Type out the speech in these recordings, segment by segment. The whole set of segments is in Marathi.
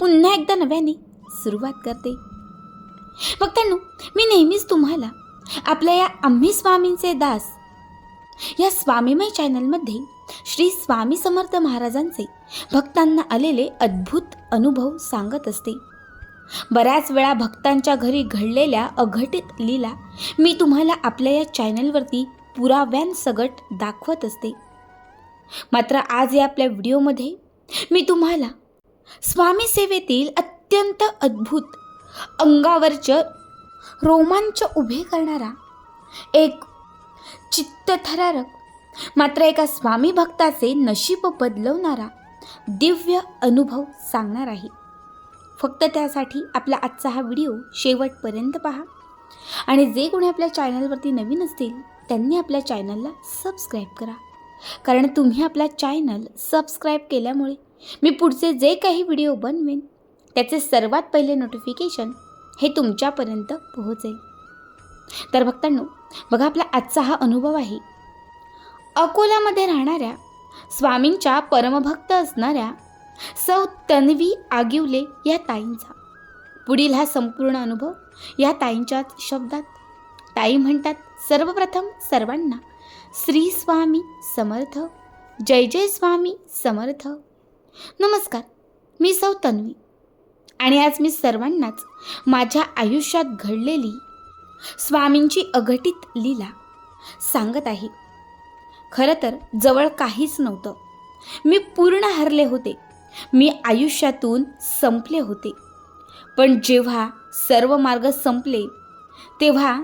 पुन्हा एकदा नव्याने सुरुवात करते. भक्तांनो मी नेहमीच तुम्हाला आपल्या या आम्ही स्वामींचे दास या स्वामीमय चॅनलमध्ये श्री स्वामी समर्थ महाराजांचे भक्तांना आलेले अद्भुत अनुभव सांगत असते. बऱ्याच वेळा भक्तांच्या घरी घडलेल्या अघटित लीला मी तुम्हाला आपल्या या चॅनलवरती पुराव्यांसगट दाखवत असते. मात्र आज या आपल्या व्हिडिओमध्ये मी तुम्हाला स्वामी सेवेतील अत्यंत अद्भुत अंगावरचं रोमांच उभे करणारा एक चित्तथरारक मात्र एका स्वामी भक्ताचे नशीब बदलवणारा दिव्य अनुभव सांगणार आहे. फक्त त्यासाठी आपला आजचा हा व्हिडिओ शेवटपर्यंत पहा. आणि जे कोणी आपल्या चॅनलवरती नवीन असतील त्यांनी आपल्या चॅनलला सबस्क्राईब करा. कारण तुम्ही आपला चॅनल सबस्क्राईब केल्यामुळे मी पुढचे जे काही व्हिडिओ बनवेन त्याचे सर्वात पहिले नोटिफिकेशन हे तुमच्यापर्यंत पोहोचेल. तर भक्तांनो बघा आपला आजचा हा अनुभव आहे. अकोलामध्ये राहणाऱ्या स्वामींच्या परमभक्त असणाऱ्या सौ तन्वी आगिवले या ताईंचा. पुढील हा संपूर्ण अनुभव या ताईंच्याच शब्दात. ताई म्हणतात सर्वप्रथम सर्वांना श्री स्वामी समर्थ जय जय स्वामी समर्थ. नमस्कार मी सौ तन्वी. आणि आज मी सर्वांनाच माझ्या आयुष्यात घडलेली स्वामींची अघटित लीला सांगत आहे. खरं तर जवळ काहीच नव्हतं. मी पूर्ण हरले होते. मी आयुष्यातून संपले होते. पण जेव्हा सर्व मार्ग संपले तेव्हा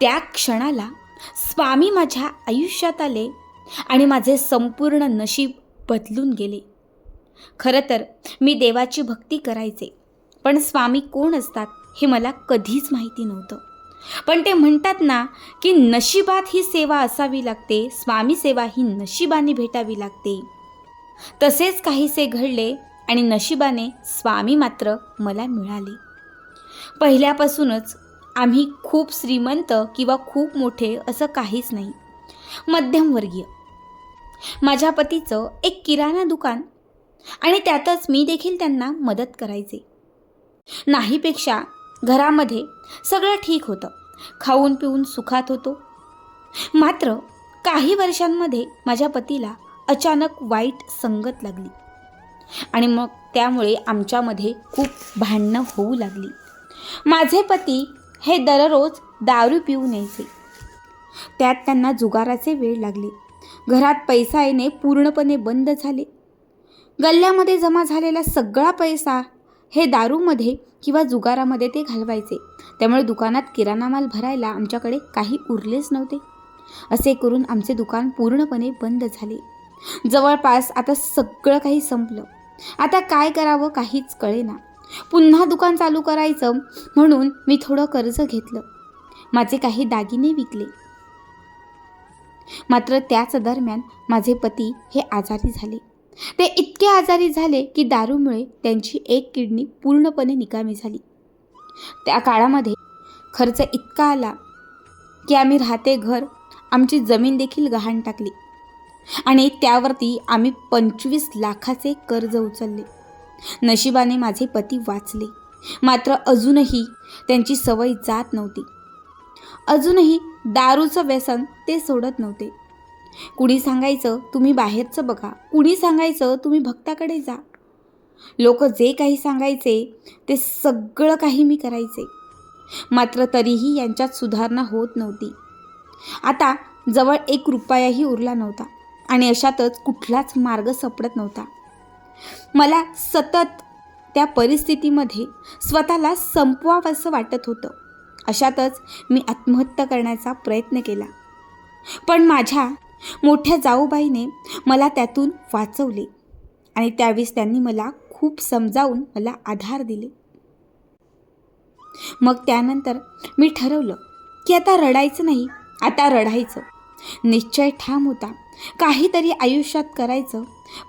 त्या क्षणाला स्वामी माझ्या आयुष्यात आले आणि माझे संपूर्ण नशीब बदलून गेले. खरं तर मी देवाची भक्ती करायचे. पण स्वामी कोण असतात हे मला कधीच माहिती नव्हतं. पण ते म्हणतात ना की नशिबात ही सेवा असावी लागते स्वामी सेवा ही नशिबाने भेटावी लागते. तसेच काहीसे घडले आणि नशिबाने स्वामी मात्र मला मिळाले. पहिल्यापासूनच आम्ही खूप श्रीमंत किंवा खूप मोठे असं काहीच नाही. मध्यमवर्गीय. माझ्या पतीचं एक किराणा दुकान आणि त्यातच मी देखील त्यांना मदत करायचे. नाहीपेक्षा घरामध्ये सगळं ठीक होतं. खाऊन पिऊन सुखात होतो. मात्र काही वर्षांमध्ये माझ्या पतीला अचानक वाईट संगत लागली. आणि मग त्यामुळे आमच्यामध्ये खूप भांडणं होऊ लागली. माझे पती हे दररोज दारू पिऊन यायचे. त्यात त्यांना जुगाराचे वेळ लागले. घरात पैसा येणे पूर्णपणे बंद झाले. गल्ल्यामध्ये जमा झालेला सगळा पैसा हे दारूमध्ये किंवा जुगारामध्ये ते घालवायचे. त्यामुळे दुकानात किराणा माल भरायला आमच्याकडे काही उरलेच नव्हते. असे करून आमचे दुकान पूर्णपणे बंद झाले. जवळपास आता सगळं काही संपलं. आता काय करावं काहीच कळेना. पुन्हा दुकान चालू करायचं म्हणून मी थोडं कर्ज घेतलं. माझे काही दागिने विकले. मात्र त्याच दरम्यान माझे पती हे आजारी झाले. ते इतके आजारी झाले की दारूमुळे त्यांची एक किडनी पूर्णपणे निकामी झाली. त्या काळामध्ये खर्च इतका आला की आम्ही राहते घर आमची जमीन देखील गहाण टाकली आणि त्यावरती आम्ही पंचवीस लाखाचे कर्ज उचलले. नशिबाने माझे पती वाचले. मात्र अजूनही त्यांची सवय जात नव्हती. अजूनही दारूचं व्यसन ते सोडत नव्हते. कुणी सांगायचं तुम्ही बाहेरचं बघा. कुणी सांगायचं तुम्ही भक्ताकडे जा. लोक जे काही सांगायचे ते सगळं काही मी करायचे. मात्र तरीही यांच्यात सुधारणा होत नव्हती. आता जवळ एक रुपयाही उरला नव्हता आणि अशातच कुठलाच मार्ग सापडत नव्हता. मला सतत त्या परिस्थितीमध्ये स्वतःला संपवावंसं वाटत होतं. अशातच मी आत्महत्या करण्याचा प्रयत्न केला. पण माझ्या मोठ्या जाऊबाईने मला त्यातून वाचवले आणि त्यावेळेस त्यांनी मला खूप समजावून मला आधार दिले. मग त्यानंतर मी ठरवलं की आता रडायचं नाही आता रडायचं. निश्चय ठाम होता. काहीतरी आयुष्यात करायचं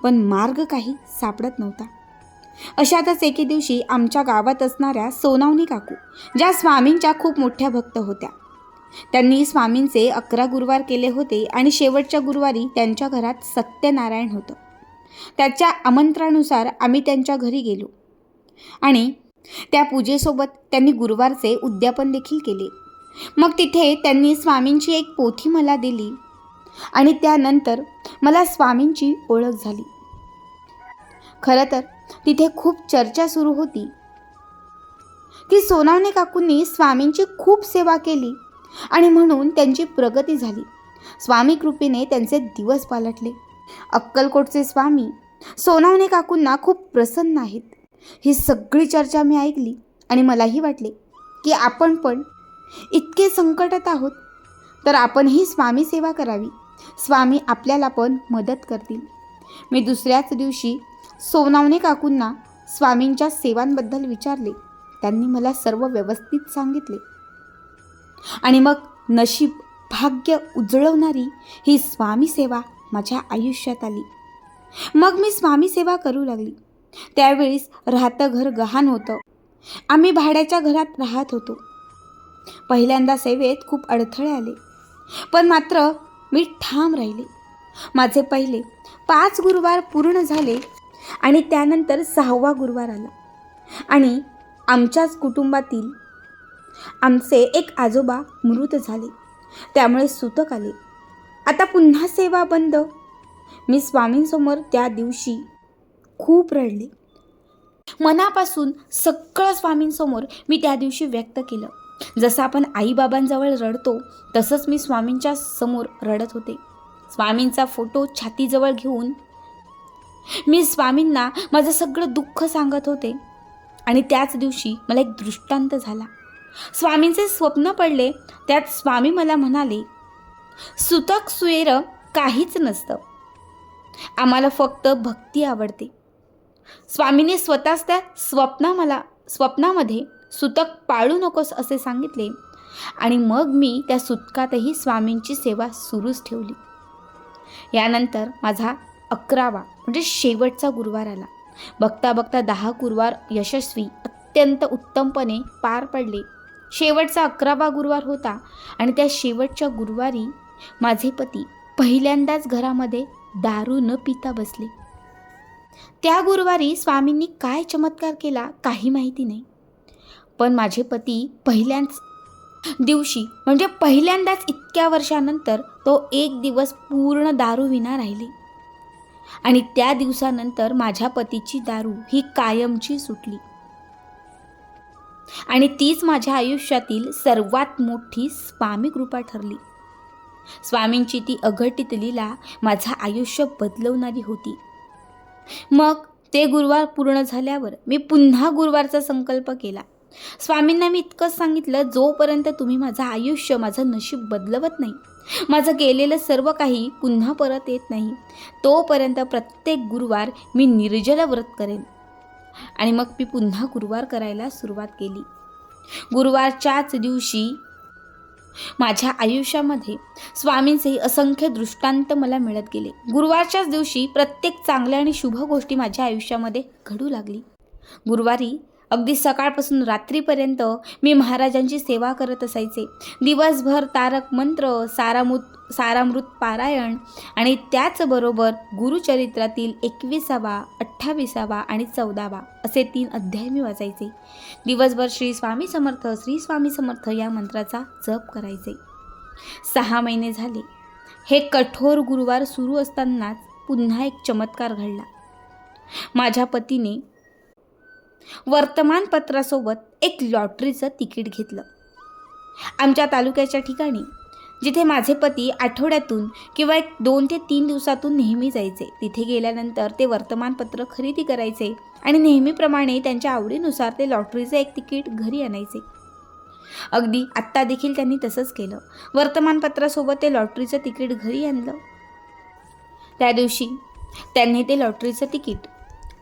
पण मार्ग काही सापडत नव्हता. अशातच एके दिवशी आमच्या गावात असणाऱ्या सोनावणी काकू ज्या स्वामींच्या खूप मोठ्या भक्त होत्या त्यांनी स्वामींचे अकरा गुरुवार केले होते आणि शेवटच्या गुरुवारी त्यांच्या घरात सत्यनारायण होतं. त्याच्या आमंत्रणानुसार आम्ही त्यांच्या घरी गेलो. आणि त्या पूजेसोबत त्यांनी गुरुवारचे उद्यापन देखील केले. मग तिथे त्यांनी स्वामींची एक पोथी मला दिली आणि त्यानंतर मला स्वामींची ओळख झाली. खरं तर तिथे खूप चर्चा सुरू होती. की सोनावणे काकूंनी स्वामींची खूप सेवा केली. आणि म्हणून त्यांची प्रगती झाली. स्वामी कृपेने त्यांचे दिवस पालटले. अक्कलकोटचे स्वामी सोनावणे काकूंना खूप प्रसन्न आहेत. ही सगळी चर्चा मी ऐकली आणि मलाही वाटले की आपण पण इतके संकटात आहोत तर आपणही स्वामी सेवा करावी. स्वामी आपल्याला पण मदत करतील. मी दुसऱ्याच दिवशी सोनावणे काकूंना स्वामींच्या सेवांबद्दल विचारले. त्यांनी मला सर्व व्यवस्थित सांगितले. आणि मग नशीब भाग्य उजळवणारी ही स्वामी सेवा माझ्या आयुष्यात आली. मग मी स्वामीसेवा करू लागली. त्यावेळेस राहतं घर गहाण होतं. आम्ही भाड्याच्या घरात राहत होतो. पहिल्यांदा सेवेत खूप अडथळे आले. पण मात्र मी ठाम राहिले. माझे पहिले पाच गुरुवार पूर्ण झाले आणि त्यानंतर सहावा गुरुवार आला. आणि आमच्याच कुटुंबातील आमचे एक आजोबा मृत झाले. त्यामुळे सुतक आले. आता पुन्हा सेवा बंद. मी स्वामींसमोर त्या दिवशी खूप रडले. मनापासून सगळं स्वामींसमोर मी त्या दिवशी व्यक्त केलं. जसं आपण आईबाबांजवळ रडतो तसंच मी स्वामींच्या समोर रडत होते. स्वामींचा फोटो छातीजवळ घेऊन मी स्वामींना माझं सगळं दुःख सांगत होते. आणि त्याच दिवशी मला एक दृष्टांत झाला. स्वामींचे स्वप्न पडले त्यात स्वामी मला म्हणाले सुतक सुएर काहीच नसतं. आम्हाला फक्त भक्ती आवडते. स्वामीने स्वतःच त्या स्वप्ना मला स्वप्नामध्ये सुतक पाळू नकोस असे सांगितले आणि मग मी त्या सुतकातही स्वामींची सेवा सुरूच ठेवली. यानंतर माझा अकरावा म्हणजे शेवटचा गुरुवार आला. बघता बघता दहा गुरुवार यशस्वी अत्यंत उत्तमपणे पार पडले. शेवटचा अकरावा गुरुवार होता आणि त्या शेवटच्या गुरुवारी माझे पती पहिल्यांदाच घरामध्ये दारू न पिता बसले. त्या गुरुवारी स्वामींनी काय चमत्कार केला काही माहिती नाही. पण माझे पती पहिल्याच दिवशी म्हणजे पहिल्यांदाच इतक्या वर्षानंतर तो एक दिवस पूर्ण दारू विना राहिले. आणि त्या दिवसानंतर माझ्या पतीची दारू ही कायमची सुटली. आणि तीच माझ्या आयुष्यातील सर्वात मोठी स्वामी कृपा ठरली. स्वामींची ती अघटित लीला माझं आयुष्य बदलवणारी होती. मग ते गुरुवार पूर्ण झाल्यावर मी पुन्हा गुरुवारचा संकल्प केला. स्वामींना मी इतकंच सांगितलं जोपर्यंत तुम्ही माझं आयुष्य माझं नशीब बदलवत नाही माझं केलेलं सर्व काही पुन्हा परत येत नाही तोपर्यंत प्रत्येक गुरुवार मी निर्जल व्रत करेन. आणि मग मी पुन्हा गुरुवार करायला सुरुवात केली. गुरुवारच्याच दिवशी माझ्या आयुष्यामध्ये स्वामींचे असंख्य दृष्टांत मला मिळत गेले. गुरुवारच्याच दिवशी प्रत्येक चांगल्या आणि शुभ गोष्टी माझ्या आयुष्यामध्ये घडू लागली. गुरुवारी अगदी सकाळपासून रात्रीपर्यंत मी महाराजांची सेवा करत असायचे. दिवसभर तारक मंत्र सारामृत सारामृत पारायण आणि त्याचबरोबर गुरुचरित्रातील एकविसावा अठ्ठावीसावा आणि चौदावा असे तीन अध्याय मी वाचायचे. दिवसभर श्री स्वामी समर्थ श्री स्वामी समर्थ या मंत्राचा जप करायचे. सहा महिने झाले. हे कठोर गुरुवार सुरू असतानाच पुन्हा एक चमत्कार घडला. माझ्या पतीने वर्तमानपत्रासोबत एक लॉटरीचं तिकीट घेतलं. आमच्या तालुक्याच्या ठिकाणी जिथे माझे पती आठवड्यातून किंवा एक दोन ते तीन दिवसातून नेहमी जायचे तिथे गेल्यानंतर ते वर्तमानपत्र खरेदी करायचे आणि नेहमीप्रमाणे त्यांच्या आवडीनुसार ते लॉटरीचं एक तिकीट घरी आणायचे. अगदी आत्ता देखील त्यांनी तसंच केलं. वर्तमानपत्रासोबत ते लॉटरीचं तिकीट घरी आणलं. त्या दिवशी त्यांनी ते लॉटरीचं तिकीट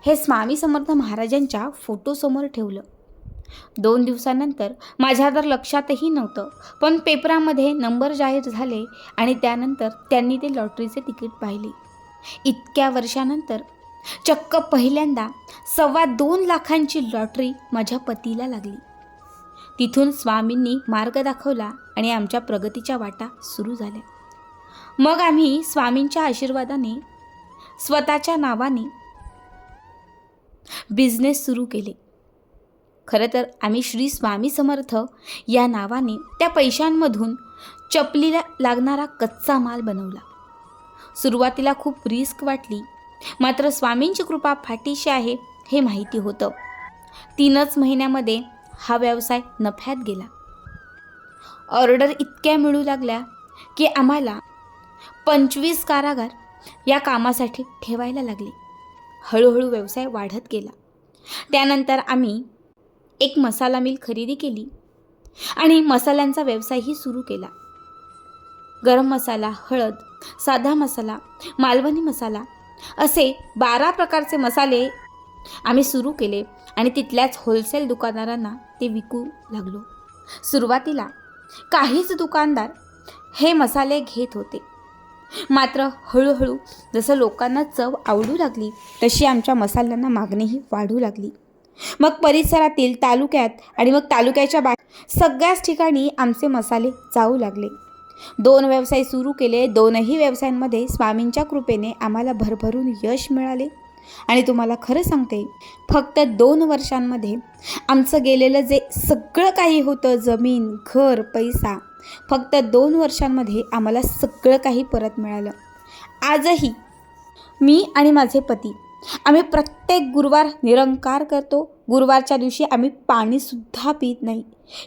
हे स्वामी समर्थ महाराजांच्या फोटोसमोर ठेवलं. दोन दिवसानंतर माझ्या तर लक्षातही नव्हतं पण पेपरामध्ये नंबर जाहीर झाले आणि त्यानंतर त्यांनी ते लॉटरीचे तिकीट पाहिले. इतक्या वर्षानंतर चक्क पहिल्यांदा सव्वा दोन लाखांची लॉटरी माझ्या पतीला लागली. तिथून स्वामींनी मार्ग दाखवला आणि आमच्या प्रगतीच्या वाटा सुरू झाल्या. मग आम्ही स्वामींच्या आशीर्वादाने स्वतःच्या नावाने बिझनेस सुरू केले. खरं तर आम्ही श्री स्वामी समर्थ या नावाने त्या पैशांमधून चपलीला लागणारा कच्चा माल बनवला. सुरुवातीला खूप रिस्क वाटली. मात्र स्वामींची कृपा फाटीशी आहे हे माहिती होतं. तीनच महिन्यामध्ये हा व्यवसाय नफ्यात गेला. ऑर्डर इतक्या मिळू लागल्या की आम्हाला पंचवीस कारागार या कामासाठी ठेवायला लागले. हळूहळू व्यवसाय वाढत गेला. त्यानंतर आम्ही एक मसाला मिल खरेदी केली आणि मसाल्यांचा व्यवसायही सुरू केला. गरम मसाला हळद साधा मसाला मालवणी मसाला असे बारा प्रकारचे मसाले आम्ही सुरू केले आणि तिथल्याच होलसेल दुकानदारांना ते विकू लागलो. सुरुवातीला काहीच दुकानदार हे मसाले घेत होते. मात्र हळूहळू जसं लोकांना चव आवडू लागली तशी आमच्या मसाल्यांना मागणीही वाढू लागली. मग परिसरातील तालुक्यात आणि मग तालुक्याच्या बा सगळ्याच ठिकाणी आमचे मसाले जाऊ लागले. दोन व्यवसाय सुरू केले दोनही व्यवसायांमध्ये स्वामींच्या कृपेने आम्हाला भरभरून यश मिळाले. आणि तुम्हाला खरं सांगते फक्त दोन वर्षांमध्ये आमचं गेलेलं जे सगळं काही होतं जमीन घर पैसा फक्त दोन वर्षांमध्ये आम्हाला सगळं काही परत मिळालं. आजही मी आणि माझे पती आम्ही प्रत्येक गुरुवार निरंकार करतो. गुरुवारच्या दिवशी आम्ही पाणीसुद्धा पित नाही.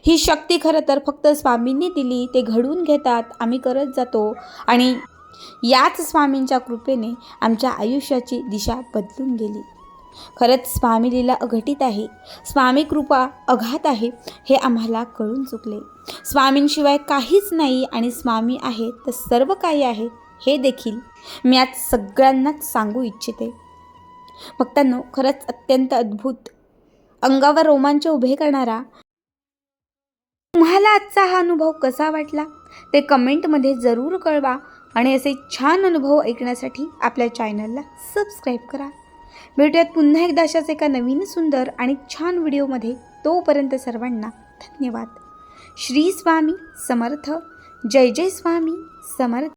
ही शक्ती खरं तर फक्त स्वामींनी दिली ते घडवून घेतात आम्ही करत जातो. आणि याच स्वामींच्या कृपेने आमच्या आयुष्याची दिशा बदलून गेली. खरंच स्वामी लीला अघटित आहे. स्वामी कृपा अघात आहे हे आम्हाला कळून चुकले. स्वामींशिवाय काहीच नाही आणि स्वामी आहे तर सर्व काही आहे हे देखील मी आज सगळ्यांनाच सांगू इच्छिते. भक्तांनो खरंच अत्यंत अद्भुत अंगावर रोमांच उभे करणारा तुम्हाला आजचा हा अनुभव कसा वाटला? ते कमेंटमध्ये जरूर कळवा. आणि असे छान अनुभव ऐकण्यासाठी आपल्या चॅनलला सबस्क्राईब करा. भेटूयात पुन्हा एकदा अशाच एका नवीन सुंदर आणि छान व्हिडिओमध्ये. तोपर्यंत सर्वांना धन्यवाद. श्री स्वामी समर्थ. जय जय स्वामी समर्थ.